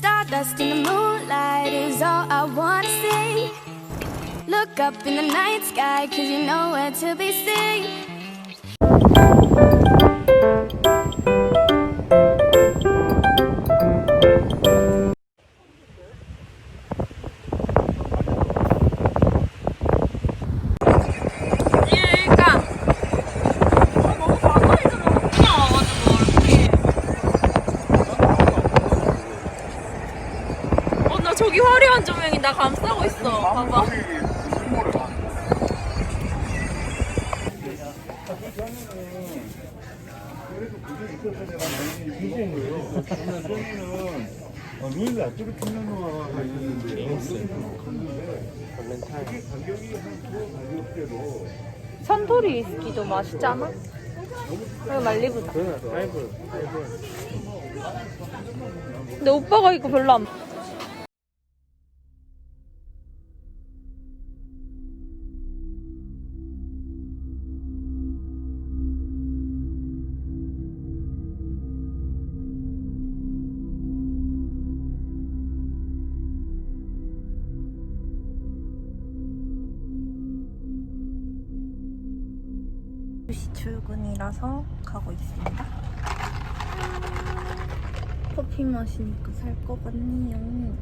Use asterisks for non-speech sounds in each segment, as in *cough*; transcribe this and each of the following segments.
Stardust in the moonlight is all I wanna see. Look up in the night sky, cause you know where to be seen. 명이 나 감싸고 있어. 봐봐. 앞쪽에 있는데 한그 산토리 위스키도 맛있잖아? 그리고 말리부다. 근데 오빠가 이거 별로 안 출근이라서 가고 있습니다. 커피 마시니까 살 것 같네요.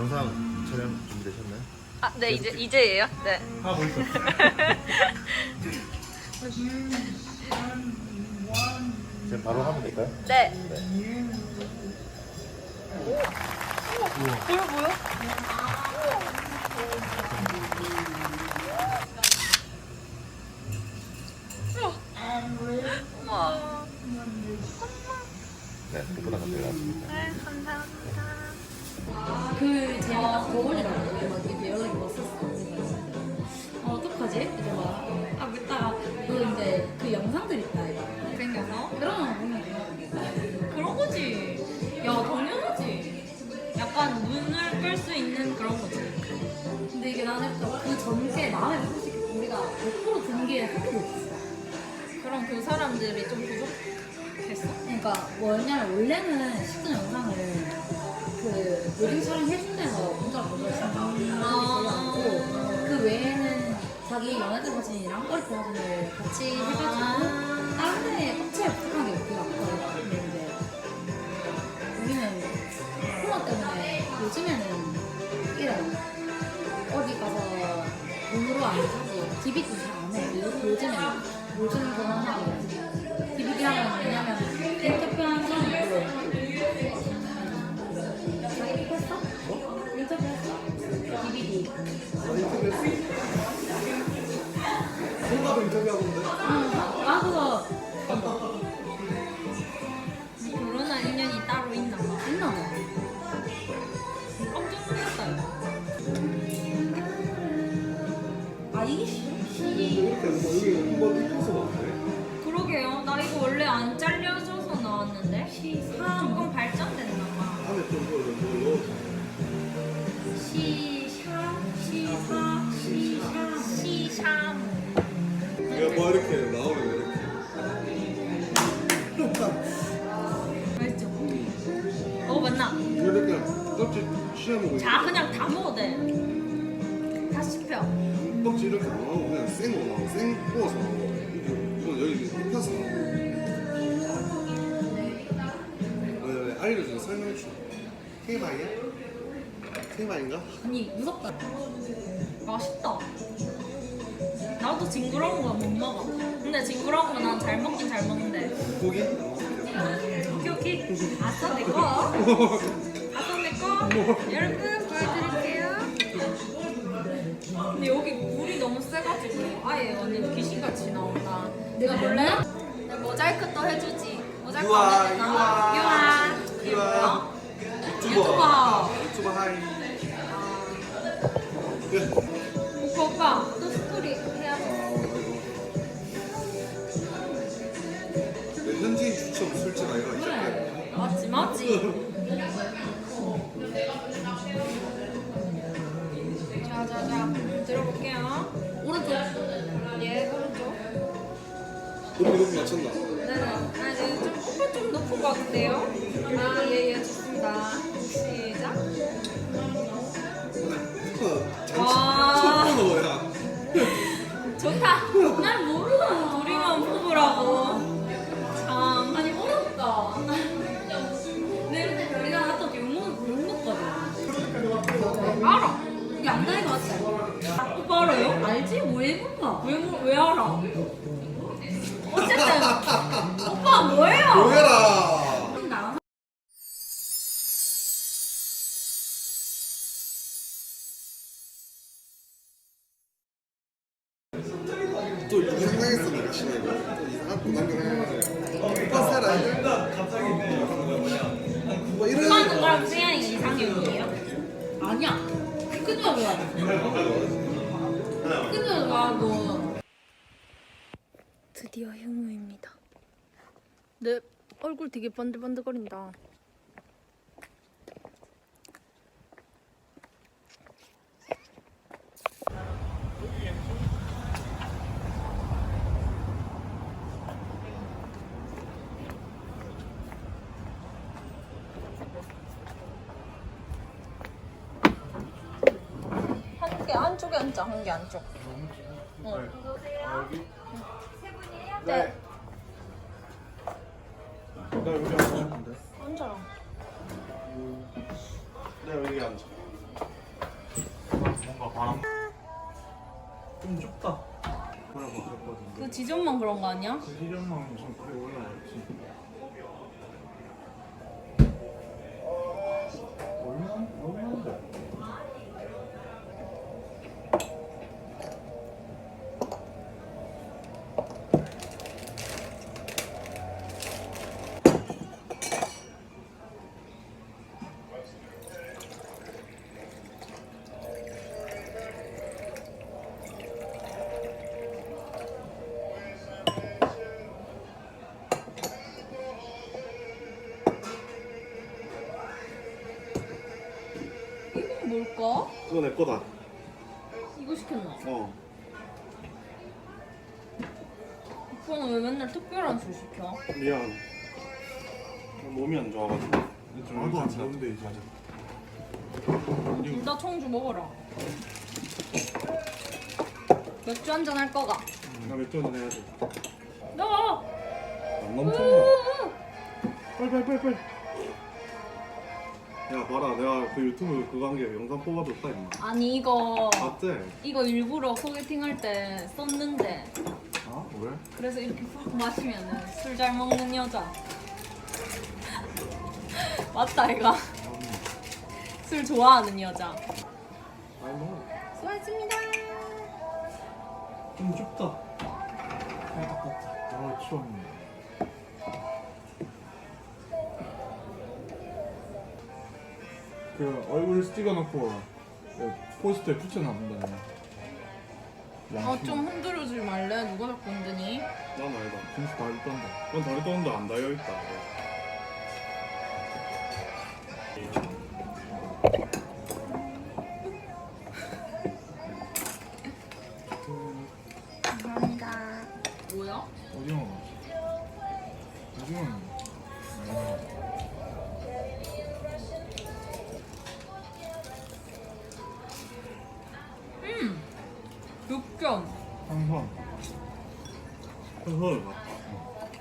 영상 촬영 준비되셨나요? 아, 네 이제 이제예요. 네. 하고 있었어요. 지금 바로 하면 될까요? 네. 뭐야 뭐야? 우와. 네, 그보다 가까이 나왔습니다. 네, 감사합니다. 그 제가 더 올리라고 이렇게 연락이 왔었어. 어, 어떡하지? 이제 막, 아, 이따가 그 이제 그 영상들 있다, 이거. 생겨서 그런 거 보면 돼. 그런 거지. 야 당연하지. 약간 눈을 끌 수 있는 그런 거지. 근데 이게 나는 또 그 전개 마음에 솔직히 우리가 100%든게한 개도 없어. 그럼 그 사람들이 좀 부족했어. 그러니까 뭐냐면 원래는 10분 영상을 그 웨딩 촬영 해준 데서 문자를 먼저 신청하는 아. 고그 외에는 자기 연애때 사진이랑 때 사진을 같이 해가지고 다른 데 업체에 부탁한 게 없기가 없거든. 근데 이제 우리는 코로나 때문에 요즘에는 이래요. 어디 가서 돈으로 안 사고 DB도 잘안 해. 요- 요즘에는 요즘 결혼하고 DBD라면 왜냐면 인터뷰한 사람이 별로 없고. 자기 했어? 인터뷰 했어? DBD. 손가도 인터뷰하던데. 응. 아 그거 결혼한 인연이 따로 있나 봐. 있나 봐. 깜짝 놀랐다. 이거. 아 이게 싫어? 이렇게 뭐 여기 한번 입혀서 나오네. 그러게요. 나 이거 원래 안 잘려져서 나왔는데 조금 씌워먹고. 자 그냥 다 먹어도 돼. 다 씹혀. 껍질 이렇게 안 나오고 그냥 생거 나오고 생 구워서 나오고. 이건 여기 입혀서 나오고. 왜, 왜, 알려줘 설명해 줘. 테이마이야? 테이마인가? 아니 무섭다. 맛있다. 나도 징그러운 거 못 먹어. 근데 징그러운 거 난 잘 먹긴 잘 먹는데. 고기? 오케이 오케이. 아싸 내 거. *laughs* 여러분 보여드릴게요. 근데 여기 물이 너무 세가지고 아예 완전 귀신같이 나온다. 내가? 내 모자이크 또 해주지. 모자이크 유아, 안 해도? 유아. 유아. 이게 유아. 뭐야? 유튜버. 유튜버 하이. 오빠 오빠 또 스토리 해야지. 네, 현지인 추첨 술집 아이가 있잖아. 맞지 맞지. 자자자 들어볼게요. 오른쪽. 예 오른쪽. 높이 높이 맞췄나? 네네. 아, 네, 좀 오빠 좀 높은 것 같은데요? 아, 예, 예, 좋습니다. 시작. 이상형이에요? 아니야. 여자 좋아하고. 드디어 휴무입니다. 내 얼굴 되게 번들번들거린다. 개 안쪽에 앉자, 한 개 안쪽. 어. 네. 나 여기 앉고 싶은데. 앉아라. 나 여기 앉아. 뭔가 바람. 좀 좁다. 그 지점만 그런 거 아니야? 그 시련망 좀 그래 올라왔지. 뭘까? 그거 내 거다. 이거 시켰나? 어. 오빠는 왜 맨날 특별한 술 시켜? 미안. 몸이 안 좋아가지고. 나도 안 좋은데 이제. 둘 다 청주 먹어라. 맥주 한잔 할 거가. 나 맥주 한잔 해야지. 너! 안? 빨리 빨리 빨리 빨리. 야 봐라. 내가 그 유튜브 그거 한 게 영상 뽑아줬다 임마. 아니 이거 맞지? 이거 일부러 소개팅 할 때 썼는데. 아 왜? 그래서 이렇게 푹 마시면은 술잘 먹는 여자. *laughs* 맞다 이거. 술 좋아하는 여자. 아니 뭐 수고하셨습니다. 좀 춥다. 아 추웠네. 그 얼굴 찍어놓고 그 포스터에 붙여놨는데. 어좀 흔들어주지 말래 누가 자꾸 흔드니 난 아니다 진짜 다리 떤다. 난 다리 떠는데 안 닿여있다 감사합니다 뭐야? 오징어. 오징어. 육견 헐봐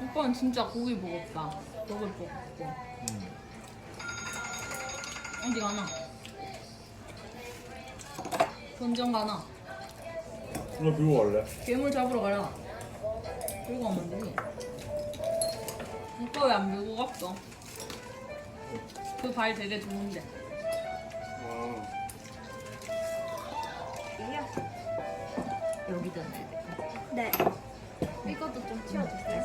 오빠는 진짜 고기 먹었다 먹을 것 같고 음. 어디 가나? 던전 가나? 너 들고 갈래? 괴물 잡으러 가라 들고 가면 되니 오빠 왜 안 들고 갔어? 그 발 되게 좋은데 아 여기다 네. 이것도 좀 치워주세요.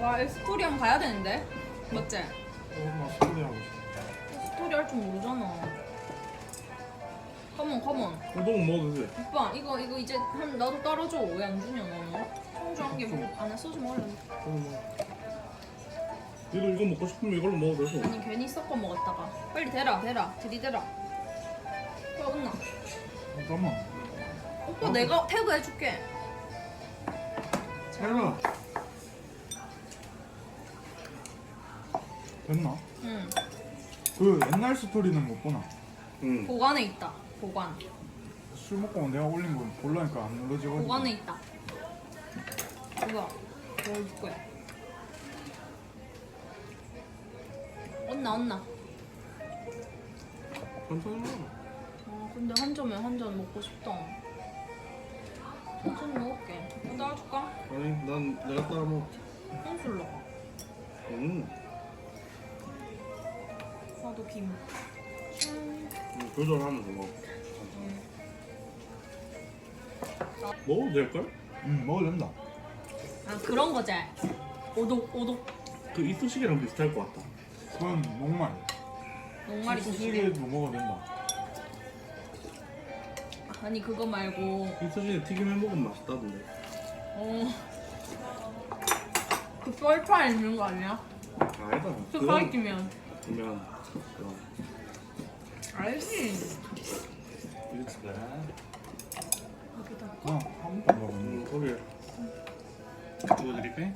와 스토리랑 가야 되는데? 맞지? 어나 스토리 하고 싶어. 스토리 할 줄 모르잖아. 컴온 컴온 우동 먹어도 돼. 오빠 이거 이거 이제 한 나도 따라줘 왜 안 주냐 너 소주 한 개 먹고 안에 소주 먹을래 니도 이거 먹고 싶으면 이걸로 먹어도 되고 아니 괜히 섞어 먹었다가. 빨리 대라 대라. 들이대라. 오빠 혼나. 잠깐만. 오빠 내가 태그 해줄게 해라. 됐나? 응. 그 옛날 스토리는 못 보나? 응. 보관에 있다. 보관. 술 먹고 내가 올린 거 볼라니까 안 눌러지고. 보관에 있다. 이거 넣어줄 거야? 언나 언나. 천천히 먹어 아 근데 한 점에 한잔 먹고 싶다 천천히 먹을게 이거 따라줄까? 아니 난 내가 따라 먹어 한술 넣어 응 나도 김 짠. 응, 조절하면서 먹어 먹어도 될걸? 응 먹어도 된다. 아 그런 거지 오독 오독 그 이쑤시개랑 비슷할 것 같다 그건 목말. 녹말이 소시계도 소시게 먹어도 된다. 아니 그거 말고. 이쑤시개 튀김 해 먹으면 맛있다던데. 어. 그 썰파에 있는 거 아니야? 아니다. 스파이키면 그러면. 그럼 알지? 이렇게 여기다 어, 한 번도 안 먹었네. 음, 거기 찍어드릴게.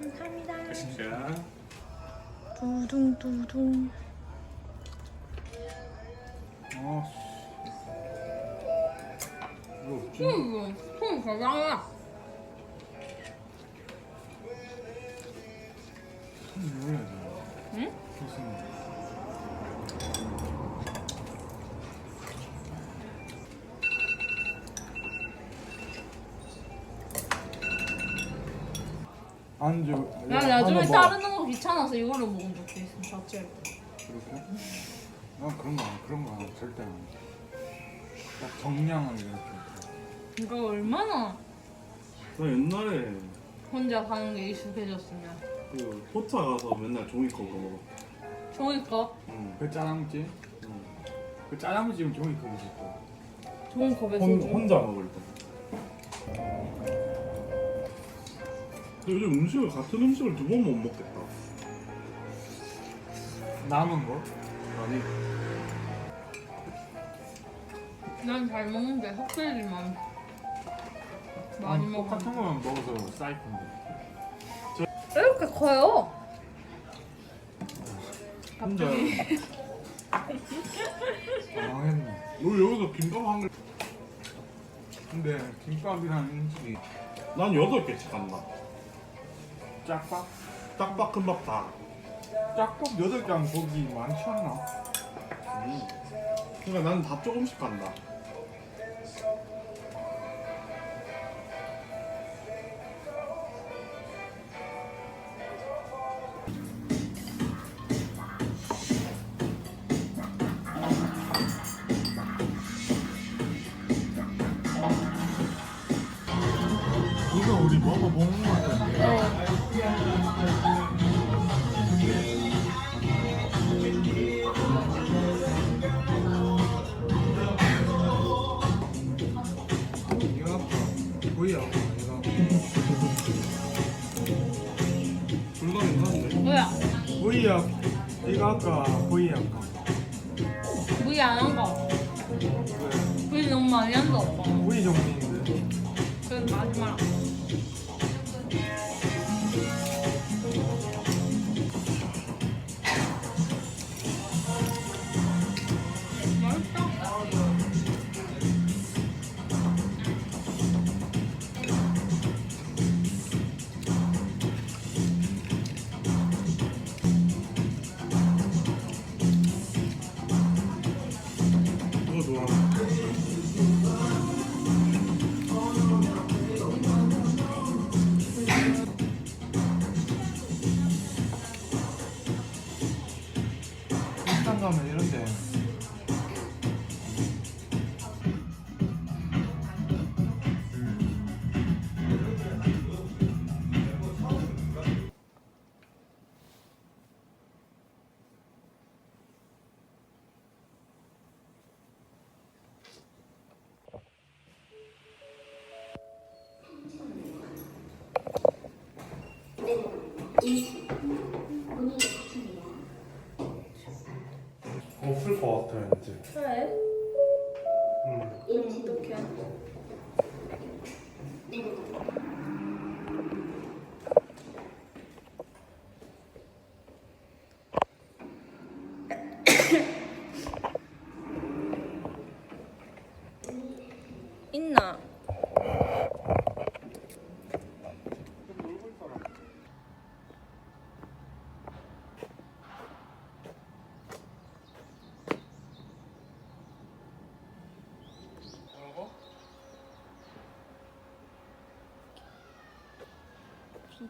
감사합니다. 진짜 두둥두둥 가장아 손 누워야지. 응? 안주. 나 나중에 자르는 거 귀찮아서 이걸로 먹으면 좋겠어 자체로 그렇게? 난 그런 거 안- 그런 거 안- 절대 안. 해. 딱 정량을 이렇게. 이거 얼마나 나 옛날에 혼자 사는 게 익숙해졌으면 그 포차 가서 맨날 종이컵으로 먹어 종이컵 응. 그 짜장면? 응. 그 짜장면 지금 종이컵이 있어. 종이컵에 혼, 혼자 먹을 때 근데 요즘 음식을 같은 음식을 두 번 못 먹겠다 남은 거? 아니 난 잘 먹는데 흑돼지만 많이 아, 먹어 똑같은 거만 먹어서 사이픈데. 왜 이렇게 커요? 혼자 당황했네. *laughs* 우리 여기서 김밥 한 개. 근데 김밥이랑 음식이 난 여덟 개씩 간다. 짝밥? 짝박 큰밥 다. 짝밥 여덟 장 거기 많지 않나? 그러니까 나는 밥 조금씩 간다. 것 같아 왠지. 그래? 응. 그럼 어떡해?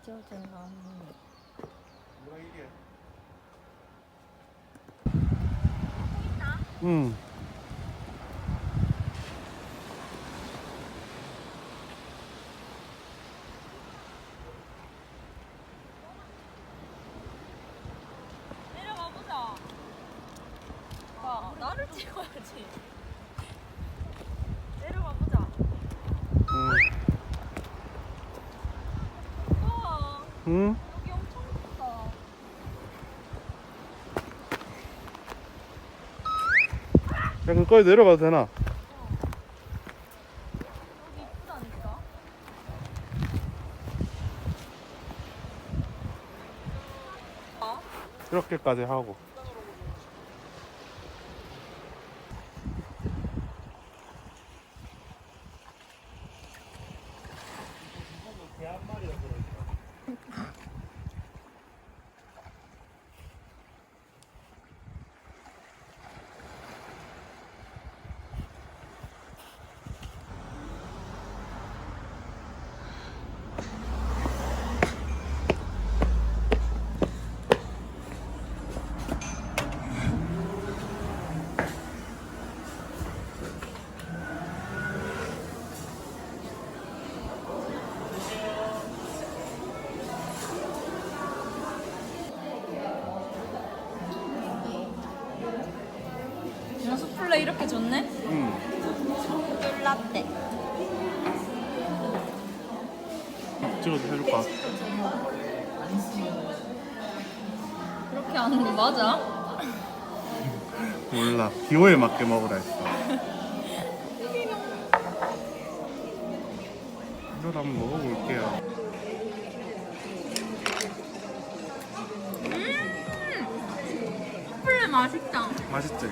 빚어진 나무. 뭐야 이게? 응. 내려가 보자. 아, 나를 찍어야지. 내려가 보자. 응. 우와, 응? 여기 엄청. 야 그까지 내려가도 되나? 여기 이쁘다니까. 이렇게까지 하고. 그냥 수플레 이렇게 좋네? 응. 쫄라떼. 찍어도 해줄까? 그렇게 하는 거 맞아? 몰라. 기호에 맞게 먹으라 했어. 이걸 한번 먹어볼게요. 수플레 맛있다. 맛있지?